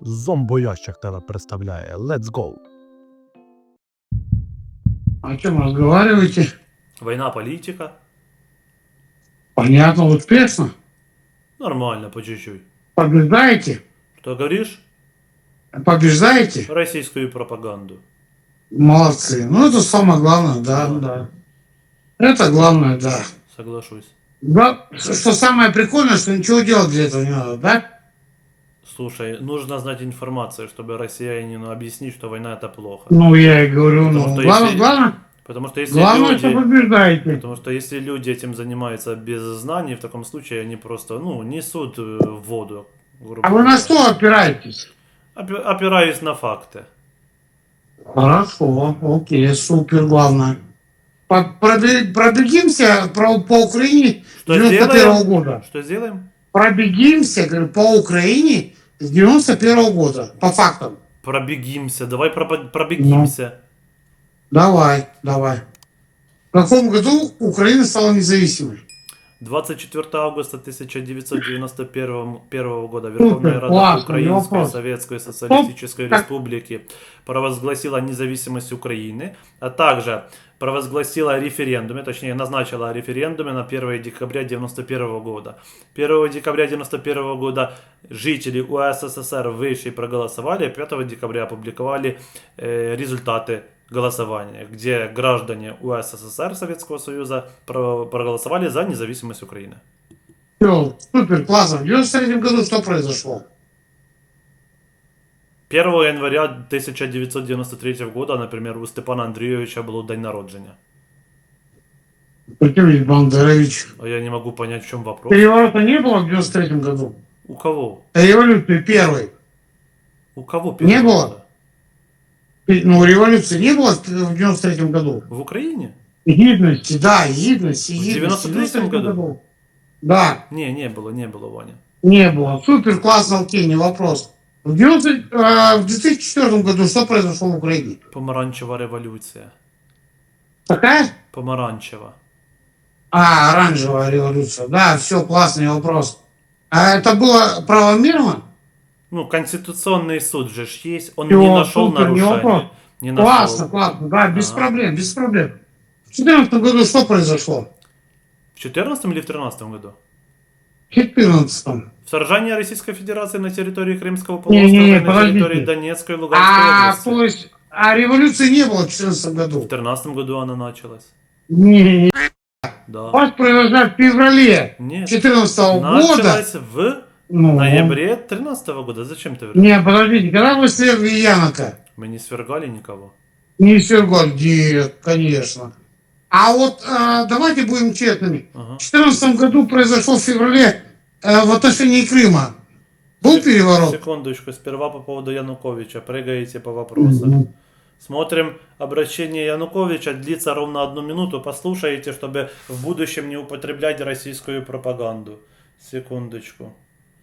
Зомбоящик тебе представляє. Let's go. О чем разговариваете? Война, политика. Понятно, успешно. Нормально, по чуть-чуть. Побеждаете? Что говоришь? Побеждаете? Российскую пропаганду. Молодцы. Ну, это самое главное, да, да. Это главное, да. Соглашусь. Да, Что самое прикольное, что ничего делать для этого не надо, да? Слушай, нужно знать информацию, чтобы россиянину объяснить, что война это плохо. Ну, я и говорю, Потому ну, что главное, если- главное, Потому что если главное, люди... что побеждаете. Потому что если люди этим занимаются без знаний, в таком случае они просто, ну, несут э, воду. А вы на что опираетесь? Опи- Опираюсь на факты. Хорошо, окей, супер, главное. Пробегимся про- по Украине Что 91 сделаем? года. Что сделаем? Пробегимся говорю, по Украине с 91 года, по фактам. Пробегимся. Давай пробо- пробегимся. Давай, давай. В каком году Украина стала независимой? 24 августа 1991 первого года Верховная Рада Украинской. Советской Социалистической. Республики провозгласила независимость Украины, а также провозгласила референдуме, точнее назначила референдуме на 1 декабря 1991 года. 1 декабря 1991 года жители УССР вышли проголосовали, а 5 декабря опубликовали э, результаты голосования, где граждане УССР Советского Союза про- проголосовали за независимость Украины. Все, супер, классно. В 93 году что произошло? 1 января 1993 года, например, у Степана Андрійовича було день народження. Прикинь, Бандерович. А я не могу понять, в чем вопрос. Переворота не было в 93 году? У кого? Революции первой. У кого Не перевод? было? Ну, революции не было в 93 году. В Украине? Гидности, да, гидности, В гидности. 93-м году? Да, Не, не было, не было, Ваня. не было. Супер, классно, окей, не вопрос. В, 90, э, в 2004 году что произошло в Украине? Помаранчева революция. Такая? Помаранчева. А, оранжевая революция. Да, все, классный вопрос. А это было правомерно? Ну, Конституционный суд же ж есть, он Всё, не нашел супер, не вопрос. нарушения. Не нашел. Классно, классно, да, без Ага. проблем, без проблем. В 2014 году что произошло? В 14 или в 13 году? В 2014. Вторжение Российской Федерации на территории Крымского Не-не-не, полуострова и на подождите. территории Донецкой и Луганской А, области. то есть, а революции не было в 2014 В году? 2013 году она началась. Не, не, не. У Да. вас произошла в феврале Нет. 2014 года. Началась в Ну, ноябре 2013 года. Зачем ты врешь? Не, подождите, когда вы свергли Янока? Мы не свергали никого. Не свергли, нет, конечно. А вот а, давайте будем честными. Ага. В 2014 году произошло в феврале э, в отношении Крыма. Был переворот? Секундочку, сперва по поводу Януковича. Прыгаете по вопросам. Мгм. Смотрим обращение Януковича. Длится ровно одну минуту. Послушайте, чтобы в будущем не употреблять российскую пропаганду. Секундочку.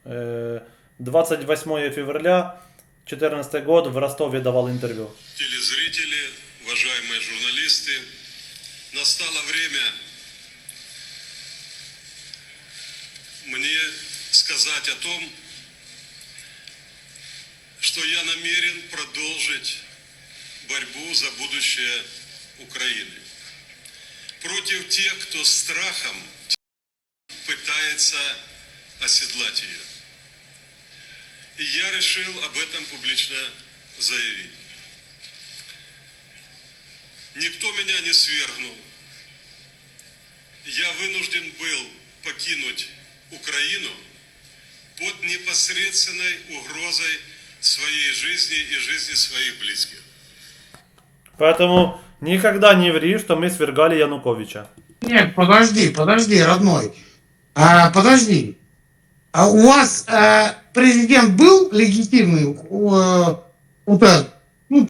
Э, 28 февраля 2014 год в Ростове давал интервью. телезрители, уважаемые журналисты, настало время мне сказать о том, что я намерен продолжить борьбу за будущее Украины. Против тех, кто страхом пытается оседлать ее. И я решил об этом публично заявить. Никто меня не свергнул. Я вынужден был покинуть Украину под непосредственной угрозой своей жизни и жизни своих близких. Поэтому никогда не ври, что мы свергали Януковича. Нет, подожди, подожди, родной. А, подожди. А у вас э, президент был легитимный? э, этот, ну,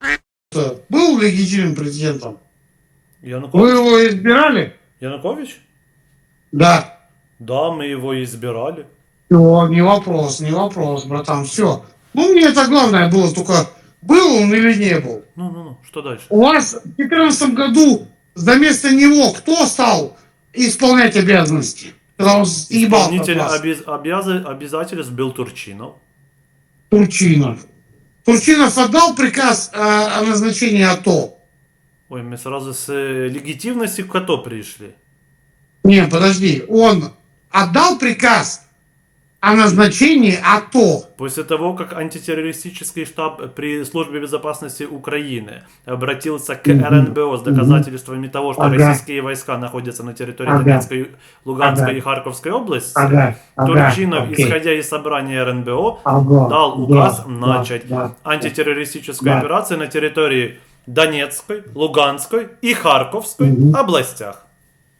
был легитимным президентом? Вы Янукович? его избирали? Янукович? Да. Да, мы его избирали. Все, не вопрос, не вопрос, братан, все. Ну, мне это главное было только, был он или не был. Ну-ну-ну, что дальше? У вас в 2014 году за место него кто стал исполнять обязанности? От Исполнитель обез- обяза- обязательств был Турчинов. Турчинов. Турчинов отдал приказ э, о назначении АТО? Ой, мы сразу с э, легитимности к КАТО пришли. Не, подожди. Он отдал приказ о назначении АТО? После того, как антитеррористический штаб при службе безопасности Украины обратился к. РНБО с доказательствами того, что Ага. российские войска находятся на территории Ага. Донецкой, Луганской Ага. и Харьковской области, Ага, ага, Турчинов, окей. исходя из собрания РНБО, Ага, дал указ да, начать да, антитеррористическую Да. операцию на территории Донецкой, Луганской и Харьковской Мгм. областях.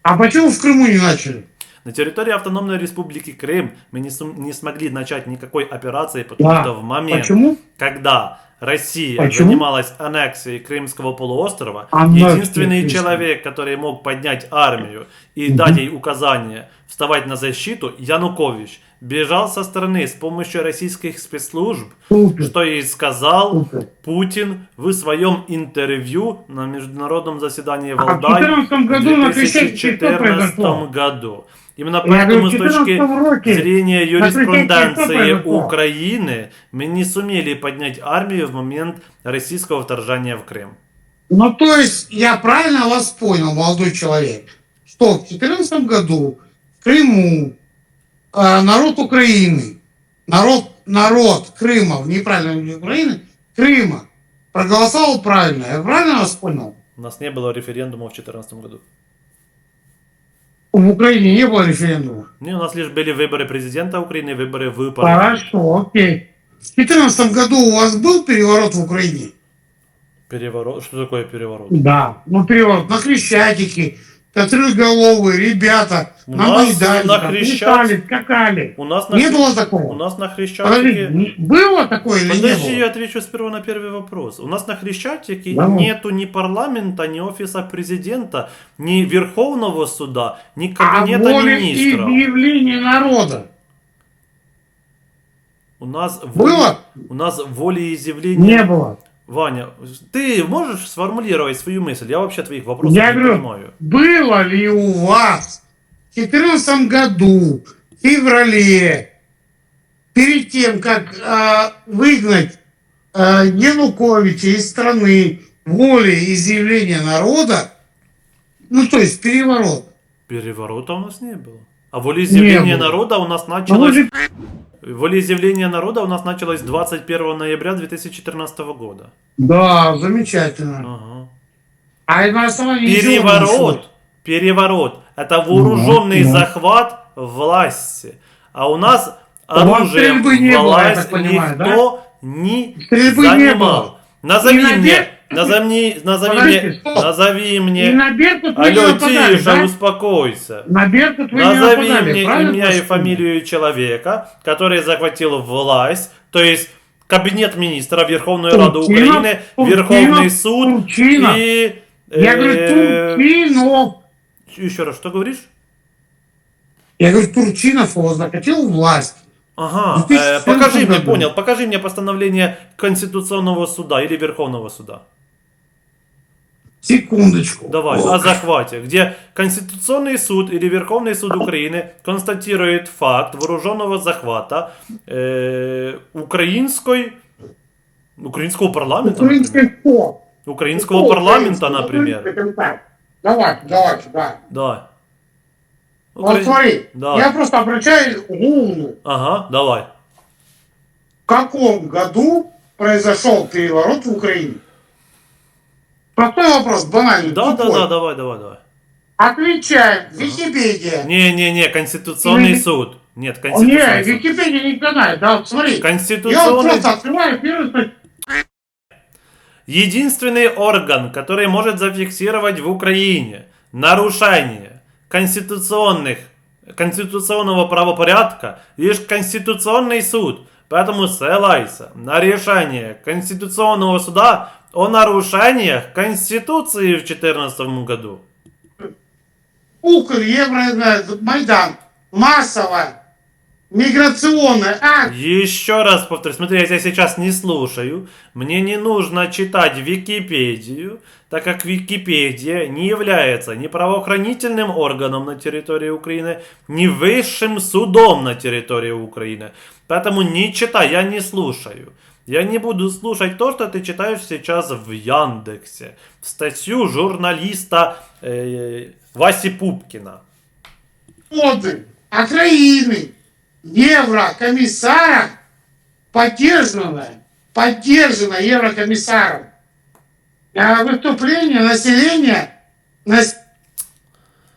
А почему в Крыму не начали? На территории Автономной Республики Крым мы не, сум- не смогли начать никакой операции, потому Да. что в момент, Почему? когда Россия Почему? занималась аннексией Крымского полуострова, Аннексией единственный Крымского. человек, который мог поднять армию и Мгм. дать ей указание вставать на защиту, Янукович, бежал со стороны с помощью российских спецслужб, что и сказал. Путин в своем интервью на международном заседании в А в Валдае 2014 году на Крещатике что 2014 произошло? году. Именно поэтому с точки 14 роке зрения юриспруденции? Украины мы не сумели поднять армию в момент российского вторжения в Крым. Ну, то есть, я правильно вас понял, молодой человек, что в 2014 году в Крыму народ Украины, народ, народ Крыма, неправильно не Украины, Крыма, проголосовал правильно. Я правильно вас понял? У нас не было референдума в 2014 году. В Украине не было референдума. Не, у нас лишь были выборы президента Украины, выборы в парламент. Хорошо, окей. В 2014 году у вас был переворот в Украине? Переворот. Что такое переворот? Да. Ну, переворот на Крещатике, Трехголовые, ребята, У на Майдане, на летали, скакали. У нас на, Не было у такого? нас на Подожди, Хрещатике... было такое или не Подожди, я отвечу сперва на первый вопрос. У нас на Хрещатике Давай. нету ни парламента, ни офиса президента, ни Верховного суда, ни А кабинета воля министров. изъявление народа У нас было? у нас волеизъявление. Не было. Ваня, ты можешь сформулировать свою мысль? Я вообще твоих вопросов Я не говорю, понимаю. было ли у вас в 2014 году, в феврале, перед тем, как э, выгнать э, Януковича из страны волеизъявление народа, ну, то есть переворот. Переворота у нас не было. А волеизъявление народа у нас вы началось... Волеизъявление народа у нас началось 21 ноября 2014 года. Да, замечательно. Ага. А на основании? Переворот. Переворот. Это вооруженный Ну, ну. захват власти. А у нас оружием стрельбы не было, власть никто не Стрельбы не занимал. было. Назови мне, назови, назови мне, назови И мне. на Беркут вы не Алло, нападали, тише, да? успокойся. На Беркут вы не Назови нападали, мне правильно имя и фамилию человека, который захватил власть, то есть Кабинет министра, Верховную Раду Турчинов, Украины, Турчинов, Верховный суд Турчинов. и... Я говорю, э, Турчинов. Еще раз, что говоришь? Я говорю, Турчинов его захотел власть. Ага, э, покажи мне, понял, покажи мне постановление Конституционного суда или Верховного суда. Секундочку. Давай, о захвате, где Конституционный суд или Верховный суд Украины констатирует факт вооруженного захвата э, украинской, украинского парламента, например. Украинского Кто парламента, например. Давайте, давайте, да. Да. Вот Укра- смотри, Да. я просто обращаюсь к Гуглу. Ага, давай. В каком году произошел переворот в Украине? Простой вопрос, банальный. Да, да, тупой. да, давай, давай, давай. Отвечаем. Википедия. Не-не-не, Конституционный Или- суд. Нет, Не, Конституционный суд. Википедия не знает. Да, вот смотри. Я вот Конституционный просто открываю первый. Единственный орган, который может зафиксировать в Украине нарушение конституционных, конституционного правопорядка, лишь Конституционный суд. Поэтому ссылайся на решение Конституционного суда о нарушениях Конституции в 2014 году. Укр, Евро, э, Майдан. Массово. миграционный акт. Еще раз повторю, смотри, я тебя сейчас не слушаю. Мне не нужно читать Википедию, так как Википедия не является ни правоохранительным органом на территории Украины, ни высшим судом на территории Украины. Поэтому не читай, я не слушаю. Я не буду слушать то, что ты читаешь сейчас в Яндексе. Статью журналиста э, Васи Пупкина. Годы Украины Еврокомиссаром поддержано, поддержано Еврокомиссаром а выступление населения нас-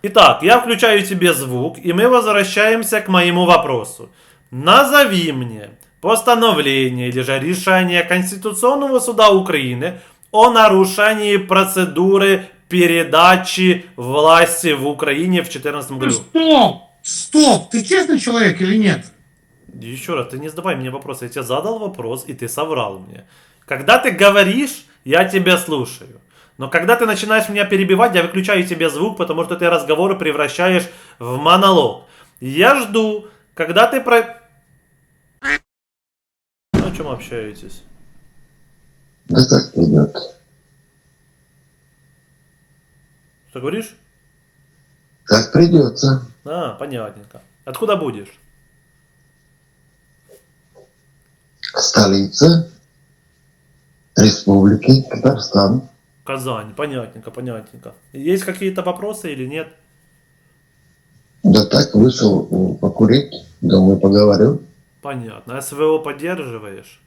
Итак, я включаю тебе звук, и мы возвращаемся к моему вопросу. Назови мне постановление или же решение Конституционного суда Украины о нарушении процедуры передачи власти в Украине в 2014 году. Стоп! Стоп! Ты честный человек или нет? Еще раз, ты не задавай мне вопрос. Я тебе задал вопрос, и ты соврал мне. Когда ты говоришь, я тебя слушаю. Но когда ты начинаешь меня перебивать, я выключаю тебе звук, потому что ты разговоры превращаешь в монолог. Я жду, когда ты про... Чем общаетесь? Да как придет? Что говоришь? Как придется. А, понятненько. Откуда будешь? Столица Республики Татарстан. Казань, понятненько, понятненько. Есть какие-то вопросы или нет? Да так вышел покурить. Думаю, поговорю. Понятно. СВО поддерживаешь?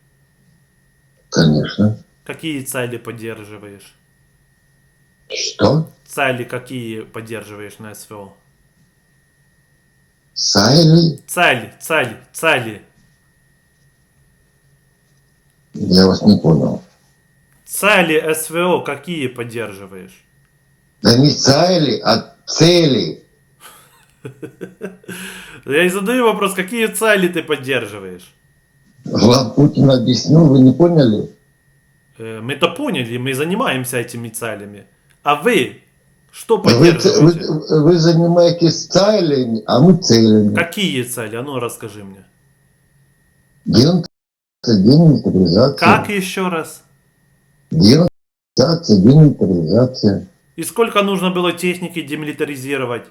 Конечно. Какие цели поддерживаешь? Что? Цели какие поддерживаешь на СВО? Сайли? Цели, цели, цели. Я вас не понял. Цели СВО какие поддерживаешь? Да не сайли, а цели. Я и задаю вопрос, какие цели ты поддерживаешь? Вам Путин объяснил, вы не поняли? Э, Мы-то поняли, мы занимаемся этими целями. А вы что Вы, поддерживаете? вы- вы занимаетесь целями, а мы целями. Какие цели? А ну расскажи мне. Демилитаризация. Как еще раз? Денонсация, демилитаризация. И сколько нужно было техники демилитаризировать?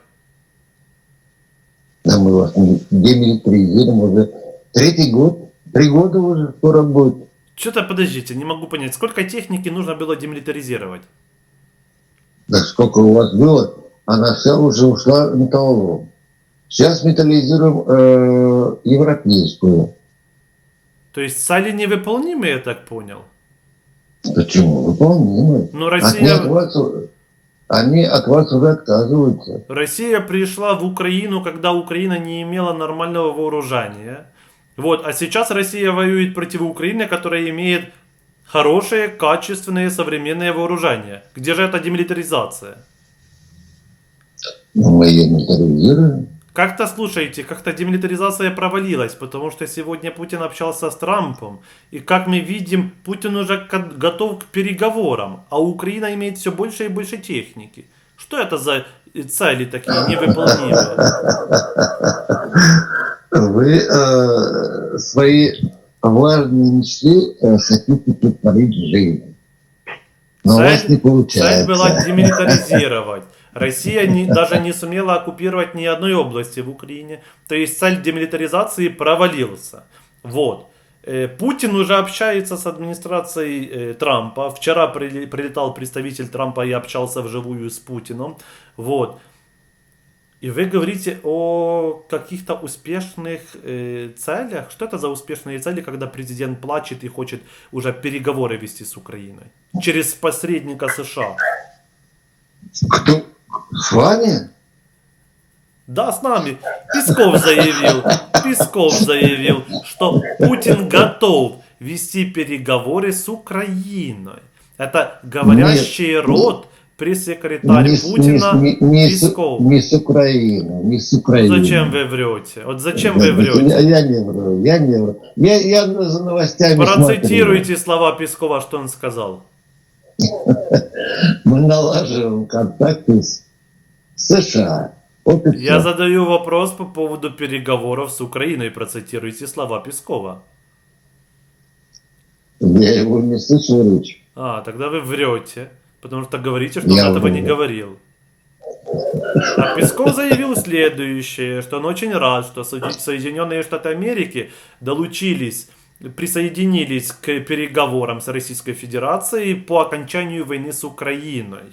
Да мы вас не демилитаризируем уже третий год. Три года уже скоро будет. Что-то подождите, не могу понять, сколько техники нужно было демилитаризировать? Да сколько у вас было, она вся уже ушла в металлолом. Сейчас металлизируем э, европейскую. То есть цели невыполнимые, я так понял? Почему? Выполнимы. Но Они Россия, от вас, они от вас уже отказываются. Россия пришла в Украину, когда Украина не имела нормального вооружения. Вот, а сейчас Россия воюет против Украины, которая имеет хорошее, качественное, современное вооружение. Где же эта демилитаризация? Но мы ее милитаризируем. Как-то, слушайте, как-то демилитаризация провалилась, потому что сегодня Путин общался с Трампом, и как мы видим, Путин уже готов к переговорам, а Украина имеет все больше и больше техники. Что это за цели такие невыполнимые? Вы э, свои важные мечты э, хотите притворить в жизнь. Но у вас не Цель получается. была демилитаризировать. Россия не- даже не сумела оккупировать ни одной области в Украине. То есть цель демилитаризации провалился. Вот. Э, Путин уже общается с администрацией э, Трампа. Вчера прилетал представитель Трампа и общался вживую с Путиным. Вот. И вы говорите о каких-то успешных э, целях. Что это за успешные цели, когда президент плачет и хочет уже переговоры вести с Украиной? Через посредника США. Кто? С вами? Да, с нами. Песков заявил, Песков заявил, что Путин готов вести переговоры с Украиной. Это говорящий Нет, рот, пресс-секретарь Не Путина не, не с- Песков. не с Украины, не с Украины. Зачем вы врете? Вот зачем вы Я, врете? я не вру, я не вру. Я, я за новостями Процитируйте слова Пескова, что он сказал. Мы налаживаем контакты с США. Вот Я задаю вопрос по поводу переговоров с Украиной. Процитируйте слова Пескова. Я его не слышал речь. А, тогда вы врете, потому что говорите, что Я он этого не говорил. А Песков заявил следующее, что он очень рад, что Со- Соединенные Штаты Америки долучились, присоединились к переговорам с Российской Федерацией по окончанию войны с Украиной.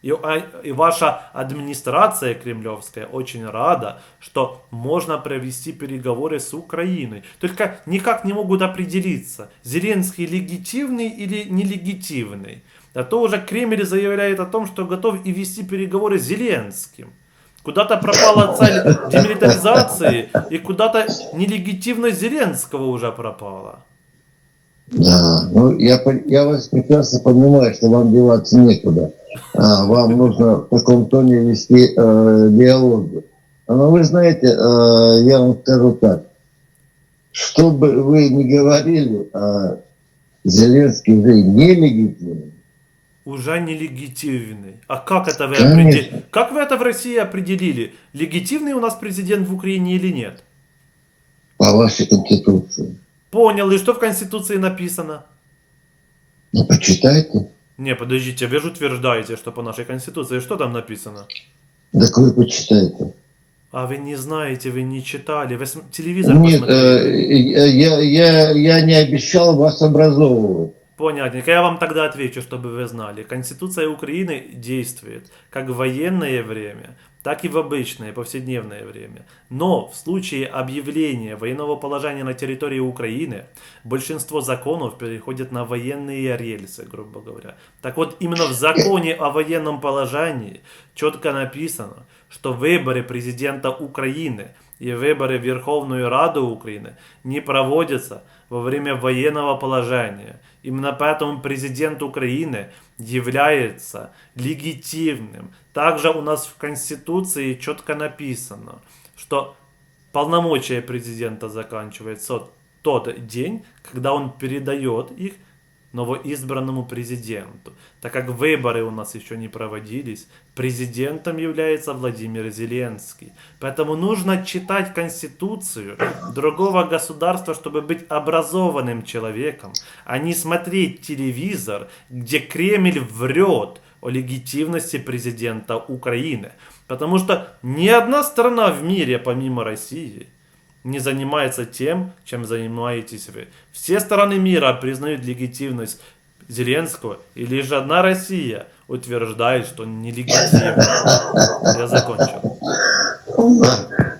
И, а- и ваша администрация кремлевская очень рада, что можно провести переговоры с Украиной. Только никак не могут определиться, Зеленский легитимный или нелегитимный. А то уже Кремль заявляет о том, что готов и вести переговоры с Зеленским. Куда-то пропала цель демилитаризации, и куда-то нелегитимность Зеленского уже пропала. Да, ну я, я вас прекрасно понимаю, что вам деваться некуда. А, вам нужно в таком тоне вести э, диалог. Но вы знаете, э, я вам скажу так. Что бы вы ни говорили, а Зеленский уже нелегитимный. Уже нелегитимный. А как это вы определили? Как вы это в России определили? Легитимный у нас президент в Украине или нет? по вашей конституции. Понял, и что в Конституции написано? Ну, почитайте. Не, подождите, вы же утверждаете, что по нашей Конституции, что там написано? Так вы почитайте. А вы не знаете, вы не читали, вы телевизор Нет, посмотрели. э, я, я, я не обещал вас образовывать. Понятненько, я вам тогда отвечу, чтобы вы знали. Конституция Украины действует как в военное время, так и в обычное, повседневное время. Но в случае объявления военного положения на территории Украины, большинство законов переходит на военные рельсы, грубо говоря. Так вот, именно в законе о военном положении четко написано, что выборы президента Украины и выборы в Верховную Раду Украины не проводятся во время военного положения. Именно поэтому президент Украины является легитимным. Также у нас в Конституции четко написано, что полномочия президента заканчивается тот день, когда он передает их новоизбранному президенту. Так как выборы у нас еще не проводились, президентом является Владимир Зеленский. Поэтому нужно читать Конституцию другого государства, чтобы быть образованным человеком, а не смотреть телевизор, где Кремль врет о легитимности президента Украины. Потому что ни одна страна в мире, помимо России, не занимается тем, чем занимаетесь вы. Все страны мира признают легитимность Зеленского, и лишь одна Россия утверждает, что он нелегитимный. Я закончил.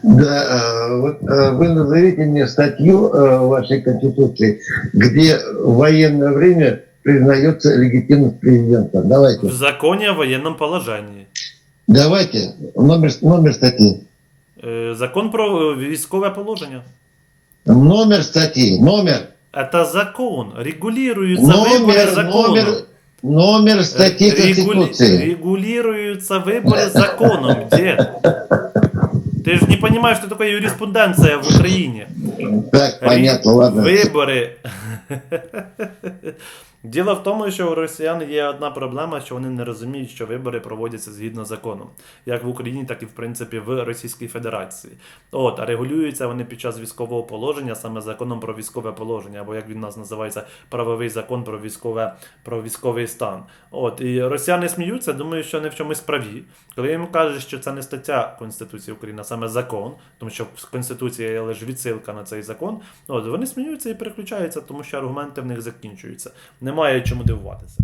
Да, э, вот э, вы назовите мне статью э, вашей конституции, где в военное время признается легитимность президента. Давайте, В законе о военном положении. давайте номер, номер статьи. Е, Закон про е, військове положення. Номер статьи, номер, Это закон. Регулируются выборы номер, законом. номер, номер статьи Э, регули- конституции. Регулируются выборы законом, дед. Ты же не понимаешь, что такое юриспруденция в Украине. Так, понятно, ладно. Вибори. Діло в тому, що у росіян є одна проблема, що вони не розуміють, що вибори проводяться згідно закону, як в Україні, так і в принципі в Російській Федерації. От, а регулюються вони під час військового положення саме законом про військове положення, або як він нас називається, правовий закон про військове про військовий стан. От і росіяни сміються, думаю, що вони в чомусь праві. Коли їм кажуть, що це не стаття Конституції України, а саме закон, тому що в Конституції є лише відсилка на цей закон. От вони сміються і переключаються, тому що аргументи в них закінчуються. Немає чому дивуватися.